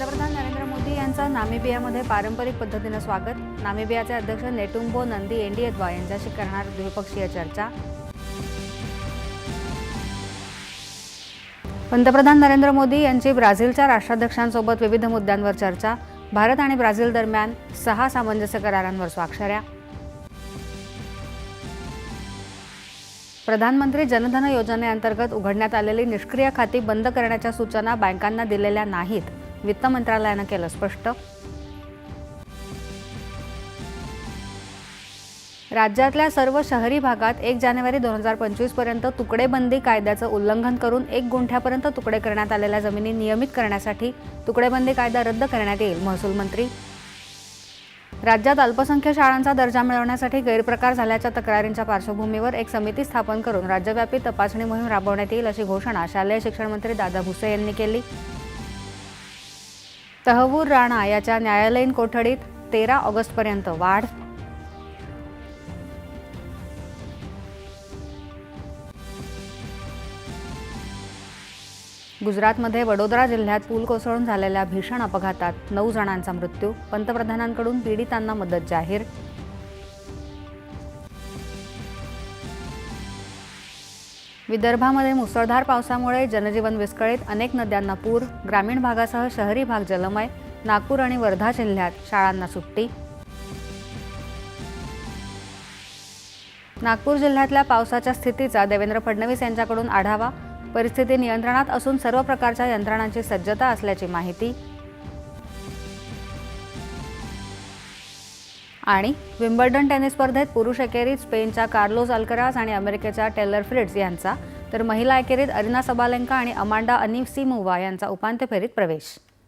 पंतप्रधान नरेंद्र मोदी यांचं नामिबियामध्ये पारंपरिक पद्धतीनं स्वागत. नामिबियाचे अध्यक्ष नेटुंबो नंदी एनडीएद्वा यांच्याशी करणार द्विपक्षीय चर्चा. पंतप्रधान नरेंद्र मोदी यांची ब्राझीलच्या राष्ट्राध्यक्षांसोबत विविध मुद्द्यांवर चर्चा. भारत आणि ब्राझील दरम्यान सहा सामंजस्य करारांवर स्वाक्षऱ्या. प्रधानमंत्री जनधन योजनेअंतर्गत उघडण्यात आलेली निष्क्रिय खाती बंद करण्याच्या सूचना बँकांना दिलेल्या नाहीत. वित्त मंत्रालयानं केलं स्पष्ट. राज्यातल्या सर्व शहरी भागात एक जानेवारी दोन हजार पंचवीसपर्यंत तुकडेबंदी कायद्याचं उल्लंघन करून एक गुंठ्यापर्यंत तुकडे करण्यात आलेल्या जमिनी नियमित करण्यासाठी तुकडेबंदी कायदा रद्द करण्यात येईल महसूल मंत्री. राज्यात अल्पसंख्य शाळांचा दर्जा मिळवण्यासाठी गैरप्रकार झाल्याच्या तक्रारींच्या पार्श्वभूमीवर एक समिती स्थापन करून राज्यव्यापी तपासणी मोहीम राबवण्यात येईल अशी घोषणा शालेय शिक्षण मंत्री दादा भुसे यांनी केली. तहवूर राणा याच्या न्यायालयीन कोठडीत तेरा ऑगस्टपर्यंत वाढ. गुजरातमध्ये वडोदरा जिल्ह्यात पूल कोसळून झालेल्या भीषण अपघातात नऊ जणांचा मृत्यू. पंतप्रधानांकडून पीडितांना मदत जाहीर. विदर्भामध्ये मुसळधार पावसामुळे जनजीवन विस्कळीत. अनेक नद्यांना पूर ग्रामीण भागासह शहरी भाग जलमय. नागपूर आणि वर्धा जिल्ह्यात शाळांना सुट्टी. नागपूर जिल्ह्यातल्या पावसाच्या स्थितीचा देवेंद्र फडणवीस यांच्याकडून आढावा. परिस्थिती नियंत्रणात असून सर्व प्रकारच्या यंत्रणांची सज्जता असल्याची माहिती आणि विम्बल्डन टेनिस स्पर्धेत पुरुष एकेरीत स्पेनच्या कार्लोस अल्कराज आणि अमेरिकेच्या टेलर फ्रिड्स यांचा. तर महिला एकेरीत अरिना सबालेंका आणि अमांडा अनिसिमोवा यांचा उपांत्य फेरीत प्रवेश.